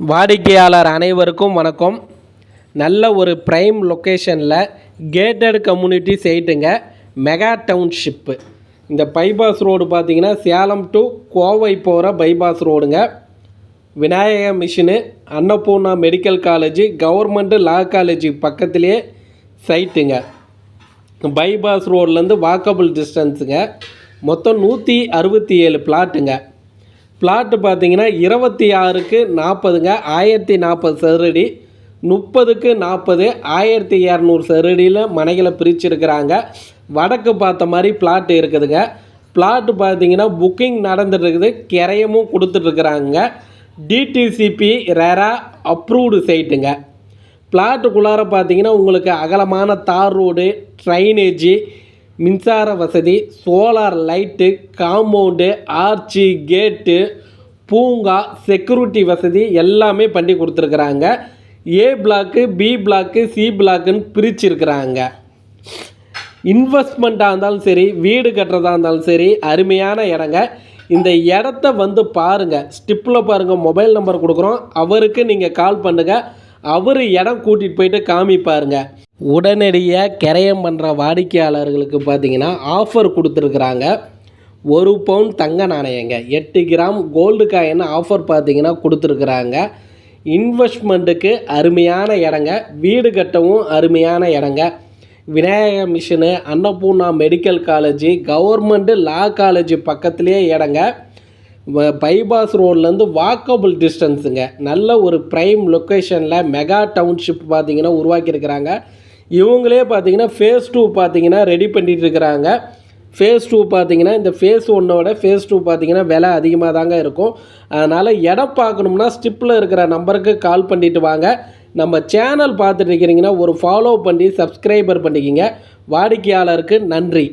வாடிக்கையாளர் அனைவருக்கும் வணக்கம். நல்ல ஒரு ப்ரைம் லொக்கேஷனில் கேட்டட் கம்யூனிட்டி சைட்டுங்க மெகா டவுன்ஷிப்பு இந்த பைபாஸ் ரோடு பார்த்தீங்கன்னா சேலம் டு கோவை போகிற பைபாஸ் ரோடுங்க Vinayaka mission Annapoorna medical college government law college பக்கத்துலேயே சைட்டுங்க பைபாஸ் ரோட்லேருந்து வாக்கபிள் டிஸ்டன்ஸுங்க மொத்தம் நூற்றி அறுபத்தி ஏழு பிளாட்டுங்க பிளாட்டு பார்த்தீங்கன்னா இருபத்தி ஆறுக்கு நாற்பதுங்க ஆயிரத்தி நாற்பது சதுரடி முப்பதுக்கு நாற்பது ஆயிரத்தி இரநூறு சதுரடியில் மனைகளை பிரிச்சிருக்கிறாங்க. வடக்கு பார்த்த மாதிரி பிளாட்டு இருக்குதுங்க. பிளாட்டு பார்த்தீங்கன்னா புக்கிங் நடந்துட்டுருக்குது கிரையமும் கொடுத்துட்ருக்குறாங்க டிடிசிபி ரேரா அப்ரூவ்டு சைட்டுங்க பிளாட்டுக்குள்ளார பார்த்தீங்கன்னா உங்களுக்கு அகலமான தார் ரோடு ட்ரைனேஜி மின்சார வசதி சோலார் லைட்டு காம்பவுண்டு ஆர்ச்சி கேட்டு பூங்கா செக்யூரிட்டி வசதி எல்லாமே பண்ணி கொடுத்துருக்குறாங்க. A block B block C பிளாக்குன்னு பிரிச்சிருக்கிறாங்க. இன்வெஸ்ட்மெண்ட்டாக இருந்தாலும் சரி வீடு கட்டுறதா இருந்தாலும் சரி அருமையான இடங்க. இந்த இடத்த வந்து பாருங்கள் ஸ்டிப்பில் பாருங்கள் மொபைல் நம்பர் கொடுக்குறோம். அவருக்கு நீங்கள் கால் பண்ணுங்கள் அவர் இடம் கூட்டிகிட்டு போயிட்டு காமிப்பாருங்க. உடனடியாக கிரயம் பண்ணுற வாடிக்கையாளர்களுக்கு பார்த்தீங்கன்னா ஆஃபர் கொடுத்துருக்குறாங்க. ஒரு பவுன் தங்க நாணயங்க. எட்டு கிராம் கோல்டு காயின் ஆஃபர் பார்த்தீங்கன்னா கொடுத்துருக்குறாங்க. இன்வெஸ்ட்மெண்ட்டுக்கு அருமையான இடங்க. வீடு கட்டவும் அருமையான இடங்க. Vinayaka mission Annapoorna medical college government law college பக்கத்துலேயே இடங்க. பைபாஸ் ரோட்லேருந்து வாக்கபிள் டிஸ்டன்ஸுங்க நல்ல ஒரு ப்ரைம் லொக்கேஷனில் மெகா டவுன்ஷிப் பார்த்தீங்கன்னா உருவாக்கியிருக்கிறாங்க. இவங்களே பார்த்தீங்கன்னா ஃபேஸ் டூ பார்த்தீங்கன்னா ரெடி பண்ணிகிட்டு இருக்கிறாங்க ஃபேஸ் டூ பார்த்தீங்கன்னா இந்த ஃபேஸ் ஒன்னோட ஃபேஸ் டூ பார்த்தீங்கன்னா விலை அதிகமாக தாங்க இருக்கும். அதனால் இடம் பார்க்கணும்னா ஸ்டிப்பில் இருக்கிற நம்பருக்கு கால் பண்ணிட்டு வாங்க. நம்ம சேனல் பார்த்துட்டு இருக்கிறீங்கன்னா ஒரு ஃபாலோ பண்ணி சப்ஸ்கிரைபர் பண்ணிக்கிங்க. வாடிக்கையாளருக்கு நன்றி.